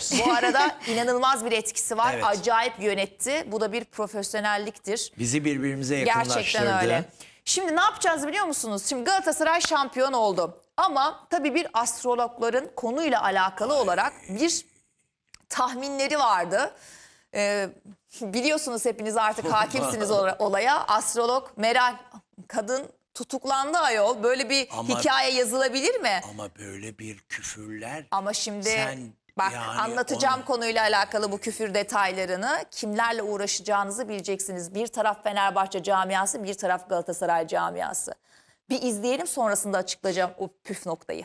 Bekliyoruz. Bu arada inanılmaz bir etkisi var. Evet. Acayip yönetti. Bu da bir profesyonelliktir. Bizi birbirimize yakınlaştırdı. Gerçekten öyle. Şimdi ne yapacağız biliyor musunuz? Şimdi Galatasaray şampiyon oldu. Ama tabii bir astrologların konuyla alakalı olarak bir tahminleri vardı. Ee, biliyorsunuz hepiniz artık hakimsiniz ola- olaya. Astrolog Meral kadın tutuklandı ayol. Böyle bir Ama- hikaye yazılabilir mi? Ama böyle bir küfürler Ama şimdi Sen bak yani anlatacağım onu- konuyla alakalı bu küfür detaylarını. Kimlerle uğraşacağınızı bileceksiniz. Bir taraf Fenerbahçe camiası, bir taraf Galatasaray camiası. Bir izleyelim sonrasında açıklayacağım o püf noktayı.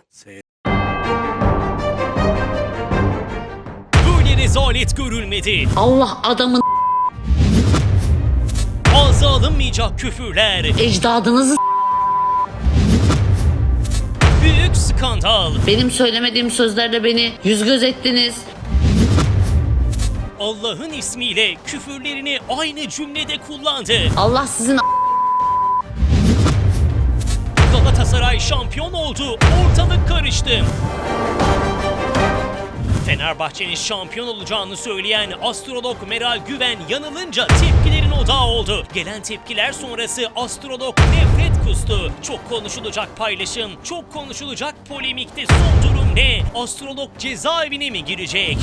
Böyle rezalet görülmedi. Allah adamın Ağza alınmayacak küfürler, ecdadınızı skandal. benim söylemediğim sözlerle beni yüz göz ettiniz. Allah'ın ismiyle küfürlerini aynı cümlede kullandı. Allah sizin Galatasaray şampiyon oldu, ortalık karıştı. Fenerbahçe'nin şampiyon olacağını söyleyen astrolog Meral Güven yanılınca tepkilerin odağı oldu. Gelen tepkiler sonrası astrolog nefret kustu. Çok konuşulacak paylaşım, çok konuşulacak polemikte son durum ne? Astrolog cezaevine mi girecek?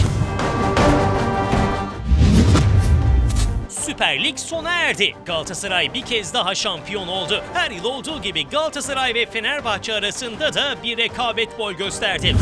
Süper Lig sona erdi. Galatasaray bir kez daha şampiyon oldu. Her yıl olduğu gibi Galatasaray ve Fenerbahçe arasında da bir rekabet boy gösterdi.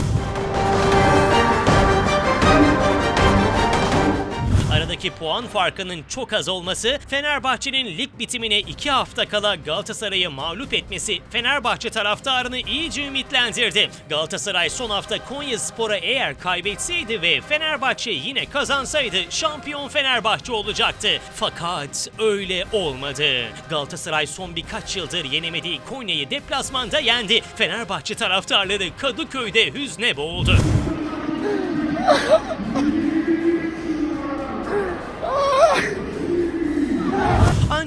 Aradaki puan farkının çok az olması, Fenerbahçe'nin lig bitimine iki hafta kala Galatasaray'ı mağlup etmesi Fenerbahçe taraftarını iyice ümitlendirdi. Galatasaray son hafta Konya Spor'a eğer kaybetseydi ve Fenerbahçe yine kazansaydı şampiyon Fenerbahçe olacaktı. Fakat öyle olmadı. Galatasaray son birkaç yıldır yenemediği Konya'yı deplasmanda yendi. Fenerbahçe taraftarları Kadıköy'de hüzne boğuldu.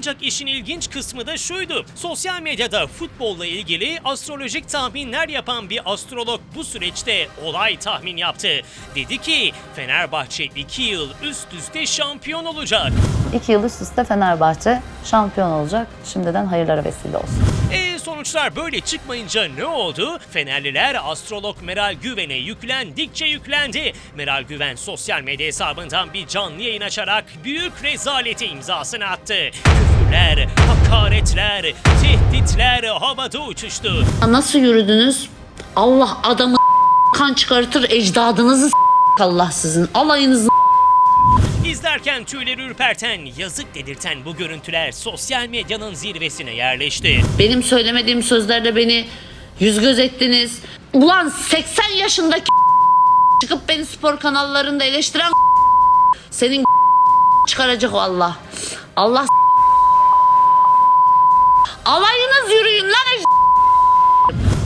Ancak işin ilginç kısmı da şuydu. Sosyal medyada futbolla ilgili astrolojik tahminler yapan bir astrolog bu süreçte olay tahmin yaptı. Dedi ki Fenerbahçe 2 yıl üst üste şampiyon olacak. İki yıl üst üste Fenerbahçe şampiyon olacak. Şimdiden hayırlara vesile olsun. E sonuçlar böyle çıkmayınca ne oldu? Fenerliler astrolog Meral Güven'e yüklendikçe yüklendi. Meral Güven sosyal medya hesabından bir canlı yayın açarak büyük rezalete imzasını attı. Küfürler, hakaretler, tehditler havada uçuştu. Nasıl yürüdünüz? Allah adamın kan çıkartır ecdadınızı Allah sizin alayınızın İzlerken tüyleri ürperten, yazık dedirten bu görüntüler sosyal medyanın zirvesine yerleşti. benim söylemediğim sözlerle beni yüz göz ettiniz. Ulan 80 yaşındaki çıkıp beni spor kanallarında eleştiren senin çıkaracak Allah. Allah alayınız yürüyün lan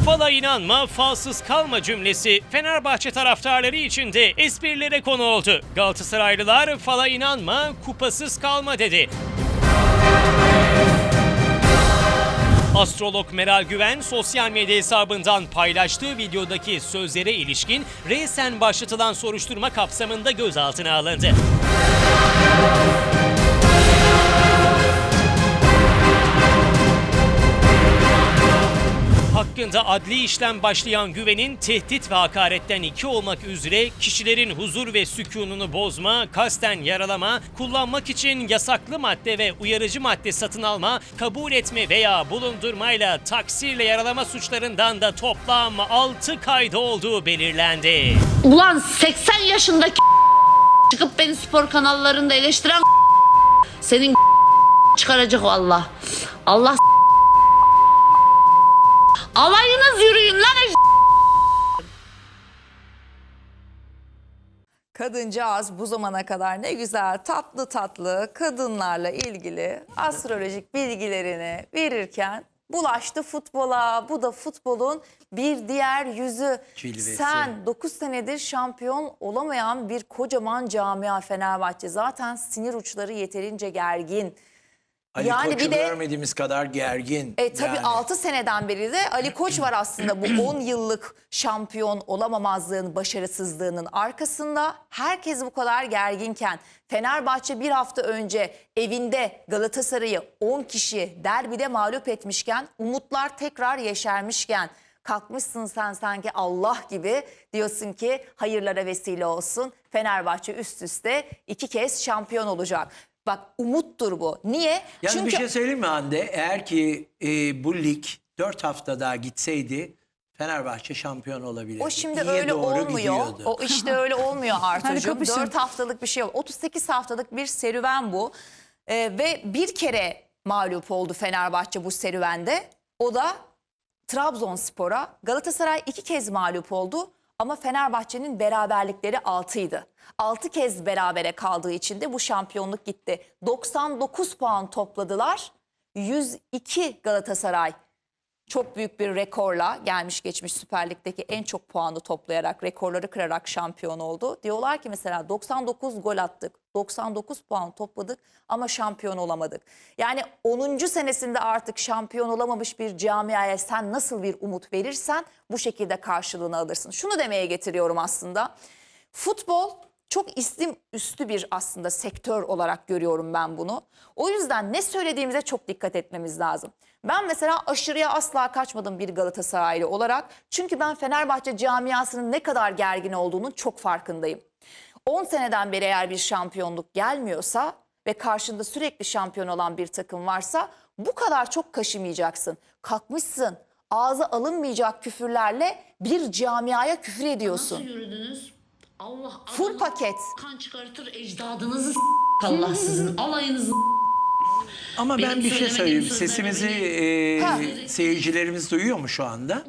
Fala inanma, falsız kalma cümlesi Fenerbahçe taraftarları için de esprilere konu oldu. Galatasaraylılar fala inanma, kupasız kalma dedi. Astrolog Meral Güven sosyal medya hesabından paylaştığı videodaki sözlere ilişkin resen başlatılan soruşturma kapsamında gözaltına alındı. Hakkında adli işlem başlayan güvenin tehdit ve hakaretten iki olmak üzere kişilerin huzur ve sükununu bozma, kasten yaralama, kullanmak için yasaklı madde ve uyarıcı madde satın alma, kabul etme veya bulundurmayla taksirle yaralama suçlarından da toplam 6 kaydı olduğu belirlendi. Ulan 80 yaşındaki çıkıp beni spor kanallarında eleştiren senin çıkaracak o Allah. Alayınız yürüyün lan Kadıncağız bu zamana kadar ne güzel tatlı tatlı kadınlarla ilgili astrolojik bilgilerini verirken bulaştı futbola. Bu da futbolun bir diğer yüzü. Cilvesi. Sen 9 senedir şampiyon olamayan bir kocaman camia Fenerbahçe. Zaten sinir uçları yeterince gergin. Ali Yani Koç'u bir de- görmediğimiz kadar gergin. E tabii yani. 6 seneden beri de Ali Koç var aslında bu 10 yıllık şampiyon olamamazlığın, başarısızlığının arkasında. Herkes bu kadar gerginken Fenerbahçe bir hafta önce evinde Galatasaray'ı 10 kişi derbide mağlup etmişken, umutlar tekrar yeşermişken kalkmışsın sen sanki Allah gibi diyorsun ki hayırlara vesile olsun. Fenerbahçe üst üste iki kez şampiyon olacak. Bak umuttur bu. Niye? Yani bir şey söyleyeyim mi Hande? Eğer ki e, bu lig 4 hafta daha gitseydi Fenerbahçe şampiyon olabilirdi. O şimdi İyiye öyle doğru olmuyor. gidiyordu. O işte öyle olmuyor Artucuğum. kapışın. 4 haftalık bir şey yok. 38 haftalık bir serüven bu. Ee, ve bir kere mağlup oldu Fenerbahçe bu serüvende. O da Trabzonspor'a. Galatasaray iki kez mağlup oldu. Ama Fenerbahçe'nin beraberlikleri 6'ydı. 6 kez berabere kaldığı için de bu şampiyonluk gitti. 99 puan topladılar. 102 Galatasaray çok büyük bir rekorla gelmiş geçmiş Süper Lig'deki en çok puanı toplayarak rekorları kırarak şampiyon oldu. Diyorlar ki mesela 99 gol attık, 99 puan topladık ama şampiyon olamadık. Yani 10. senesinde artık şampiyon olamamış bir camiaya sen nasıl bir umut verirsen bu şekilde karşılığını alırsın. Şunu demeye getiriyorum aslında. Futbol çok isim üstü bir aslında sektör olarak görüyorum ben bunu. O yüzden ne söylediğimize çok dikkat etmemiz lazım. Ben mesela aşırıya asla kaçmadım bir Galatasaraylı olarak. Çünkü ben Fenerbahçe camiasının ne kadar gergin olduğunun çok farkındayım. 10 seneden beri eğer bir şampiyonluk gelmiyorsa ve karşında sürekli şampiyon olan bir takım varsa bu kadar çok kaşımayacaksın. Kalkmışsın ağza alınmayacak küfürlerle bir camiaya küfür ediyorsun. Nasıl yürüdünüz? Allah Full paket. kan çıkartır ecdadınızı Allah sizin alayınızı Ama ben Benim bir şey söylemediğim söyleyeyim. Sesimizi e, Ha. seyircilerimiz duyuyor mu şu anda?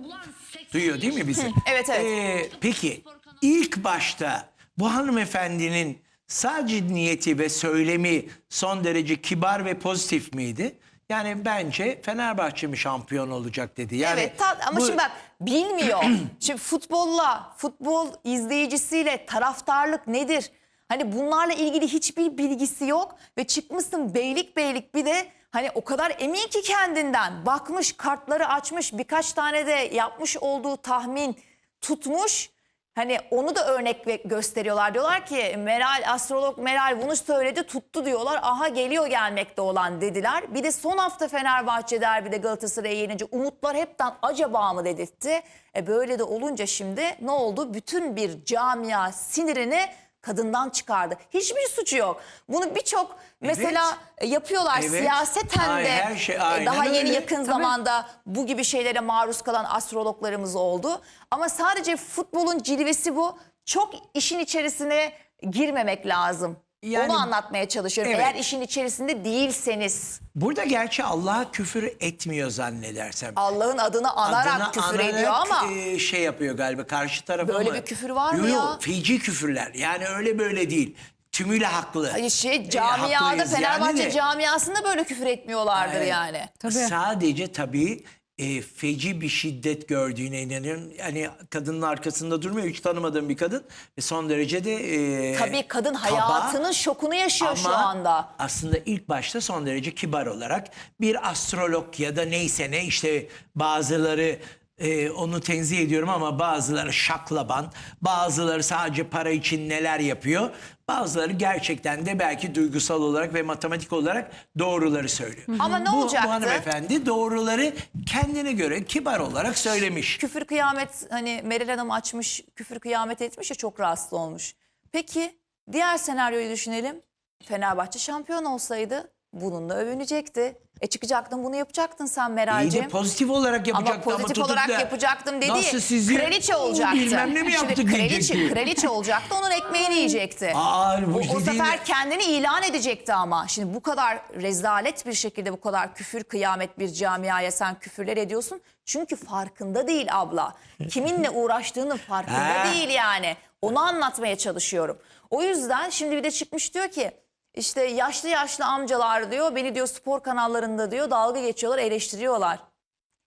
Duyuyor değil mi bizi? Evet, evet. Ee, peki ilk başta bu hanımefendinin sadece niyeti ve söylemi son derece kibar ve pozitif miydi? Yani bence Fenerbahçe mi şampiyon olacak dedi. Yani evet ta- ama bu- şimdi bak bilmiyor. şimdi futbolla, futbol izleyicisiyle taraftarlık nedir? Hani bunlarla ilgili hiçbir bilgisi yok ve çıkmışsın beylik beylik bir de hani o kadar emin ki kendinden bakmış kartları açmış birkaç tane de yapmış olduğu tahmin tutmuş. Hani onu da örnek gösteriyorlar. Diyorlar ki Meral, astrolog Meral bunu söyledi tuttu diyorlar. Aha geliyor gelmekte olan dediler. Bir de son hafta Fenerbahçe derbide Galatasaray'ı yenince umutlar hepten acaba mı dedirtti. E böyle de olunca şimdi ne oldu? Bütün bir camia sinirini kadından çıkardı. Hiçbir suçu yok. Bunu birçok mesela e, yapıyorlar Evet. siyaseten Ay, de her şey e, aynen daha yeni öyle. yakın zamanda bu gibi şeylere maruz kalan astrologlarımız oldu. Ama sadece futbolun cilvesi bu. Çok işin içerisine girmemek lazım. Yani- Onu anlatmaya çalışıyorum. Evet. Eğer işin içerisinde değilseniz Burada gerçi Allah'a küfür etmiyor zannedersem. Allah'ın adını anarak Adına küfür anarak, ediyor ama e, şey yapıyor galiba karşı tarafa Böyle mı? bir küfür var mı Yo, ya? Feci küfürler yani öyle böyle değil. Tümüyle haklı. hani şey E, camiada haklıyız yani Fenerbahçe de. camiasında böyle küfür etmiyorlardır Evet. yani. Tabii. Sadece tabii e, feci bir şiddet gördüğüne inanıyorum. Yani kadının arkasında durmuyor. Hiç tanımadığım bir kadın. Ve son derece de e, Tabii kadın kaba. hayatının şokunu yaşıyor şu Ama anda. aslında ilk başta son derece kibar olarak bir astrolog ya da neyse ne işte bazıları e, onu tenzih ediyorum ama bazıları şaklaban, bazıları sadece para için neler yapıyor. Bazıları gerçekten de belki duygusal olarak ve matematik olarak doğruları söylüyor. Ama ne bu, olacaktı? Bu hanımefendi doğruları kendine göre kibar olarak söylemiş. küfür kıyamet hani Meral Hanım açmış küfür kıyamet etmiş ya çok rahatsız olmuş. Peki diğer senaryoyu düşünelim. Fenerbahçe şampiyon olsaydı bununla övünecekti. E çıkacaktın bunu yapacaktın sen İyi Meral'cim. de pozitif olarak yapacaktı ama, pozitif tutup olarak da yapacaktım dedi. Nasıl sizi kraliçe olacaktı. bilmem ne mi Şimdi yaptık kraliçe, diyecekti. kraliçe olacaktı onun ekmeğini yiyecekti. Aa, bu o, o dediğin- sefer kendini ilan edecekti ama. Şimdi bu kadar rezalet bir şekilde bu kadar küfür kıyamet bir camiaya sen küfürler ediyorsun. Çünkü farkında değil abla. Kiminle uğraştığının farkında Ha. değil yani. Onu anlatmaya çalışıyorum. O yüzden şimdi bir de çıkmış diyor ki işte yaşlı yaşlı amcalar diyor beni diyor spor kanallarında diyor dalga geçiyorlar eleştiriyorlar.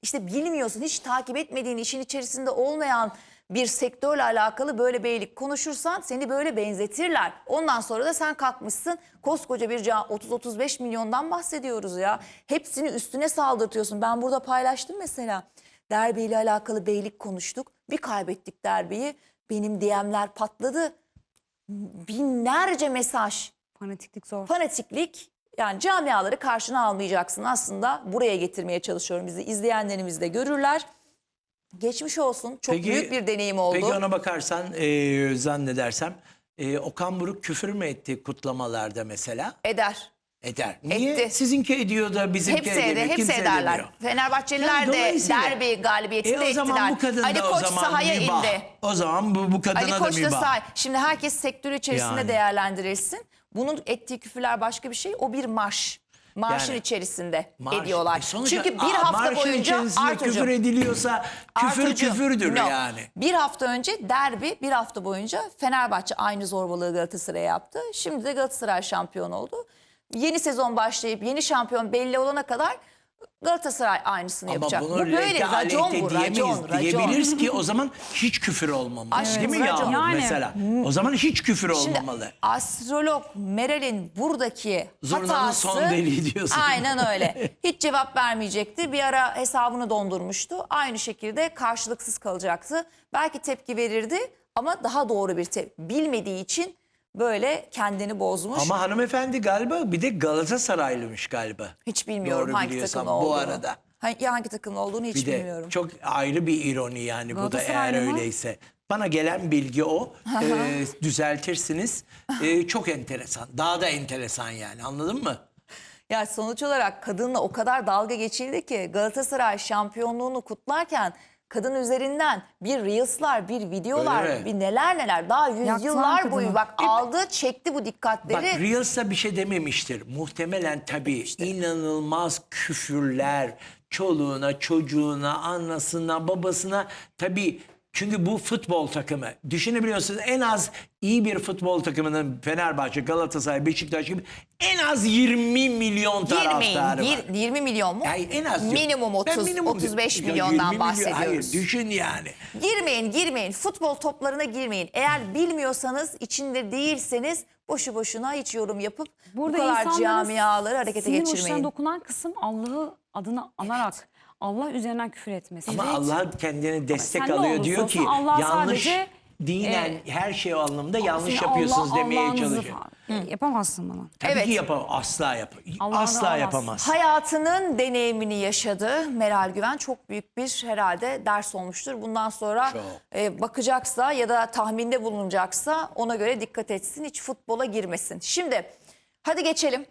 İşte bilmiyorsun hiç takip etmediğin işin içerisinde olmayan bir sektörle alakalı böyle beylik konuşursan seni böyle benzetirler. Ondan sonra da sen kalkmışsın koskoca bir ca- 30-35 milyondan bahsediyoruz ya. Hepsini üstüne saldırtıyorsun. Ben burada paylaştım mesela. Derbiyle alakalı beylik konuştuk. Bir kaybettik derbiyi. Benim DM'ler patladı. Binlerce mesaj Fanatiklik zor. fanatiklik yani camiaları karşına almayacaksın aslında buraya getirmeye çalışıyorum bizi izleyenlerimiz de görürler. Geçmiş olsun çok Peki- büyük bir deneyim oldu. Peki ona bakarsan e, zannedersem e, Okan Buruk küfür mü etti kutlamalarda mesela? Eder. Eder. Niye? Etti. Sizinki ediyor da bizimki Hepsi edemiyor. eder, hepsi Kimse ederler. edemiyor. Fenerbahçeliler Yani de derbi galibiyetinde E o zaman ettiler. bu kadın Ali da o Koç zaman sahaya mübah. indi. O zaman bu, bu kadına Ali da Koç da mübah. sahaya. Şimdi herkes sektör içerisinde Yani. değerlendirilsin. Bunun ettiği küfürler başka bir şey. O bir marş. Marşın Yani. içerisinde Marş- ediyorlar. E sonuçta- Çünkü bir Aa, hafta boyunca Artucuğum, küfür ediliyorsa küfür Artucuğum, küfürdür no. yani. Bir hafta önce derbi bir hafta boyunca Fenerbahçe aynı zorbalığı Galatasaray'a yaptı. Şimdi de Galatasaray şampiyon oldu. Yeni sezon başlayıp yeni şampiyon belli olana kadar Galatasaray aynısını Ama yapacak. bunu bu böyle racon bu diyemeyiz. racon racon. Diyebiliriz ki o zaman hiç küfür olmamalı. Aşkım, Değil mi racon. ya Yani. mesela? O zaman hiç küfür Şimdi olmamalı. astrolog Meral'in buradaki Zurnanın hatası... son deliği diyorsun. Aynen öyle. Hiç cevap vermeyecekti. Bir ara hesabını dondurmuştu. Aynı şekilde karşılıksız kalacaktı. Belki tepki verirdi ama daha doğru bir tepki. Bilmediği için böyle kendini bozmuş. Ama hanımefendi galiba bir de Galatasaraylıymış galiba. hiç bilmiyorum Doğru hangi biliyorsam takımda bu olduğunu. arada. Hangi, hangi takımda olduğunu hiç Bir de bilmiyorum. çok ayrı bir ironi yani bu da eğer Galatasaraylı mı? öyleyse. Bana gelen bilgi o. Ee, düzeltirsiniz. Ee, çok enteresan. Daha da enteresan yani anladın mı? Ya sonuç olarak kadınla o kadar dalga geçildi ki Galatasaray şampiyonluğunu kutlarken kadın üzerinden bir reels'lar, bir videolar, Öyle bir neler neler daha Yaktılar yüzyıllar kadını. boyu bak aldı, çekti bu dikkatleri. Bak Reels'ta bir şey dememiştir. Muhtemelen tabii inanılmaz küfürler çoluğuna, çocuğuna, anasına, babasına tabii çünkü bu futbol takımı. Düşünebiliyorsunuz en az iyi bir futbol takımının Fenerbahçe, Galatasaray, Beşiktaş gibi en az 20 milyon taraftarı var. Yir- 20 milyon mu? Yani en az. Minimum Ben 30 minimum 35 diyorum. Ya 20 milyondan milyon- bahsediyoruz. Hayır düşün yani. Girmeyin, girmeyin. Futbol toplarına girmeyin. Eğer bilmiyorsanız, içinde değilseniz boşu boşuna hiç yorum yapıp Burada bu kadar insanların camiaları harekete sinir uçlarına geçirmeyin. dokunan kısım Allah'ı adını anarak Allah üzerinden küfür etmesi. Ama Allah kendine destek sen ne alıyor olursa diyor ki olsun Allah yanlış sadece, dinen e, her şey o anlamda yanlış Senin yapıyorsunuz Allah- demeye Allah'ınızı çalışıyor. falan. Yapamazsın bunu. Tabii Evet. ki yapamaz. Asla yap. Allah'ını Asla alamaz. yapamaz. Hayatının deneyimini yaşadı Meral Güven. Çok büyük bir herhalde ders olmuştur. Bundan sonra Çok. e, bakacaksa ya da tahminde bulunacaksa ona göre dikkat etsin. Hiç futbola girmesin. Şimdi hadi geçelim.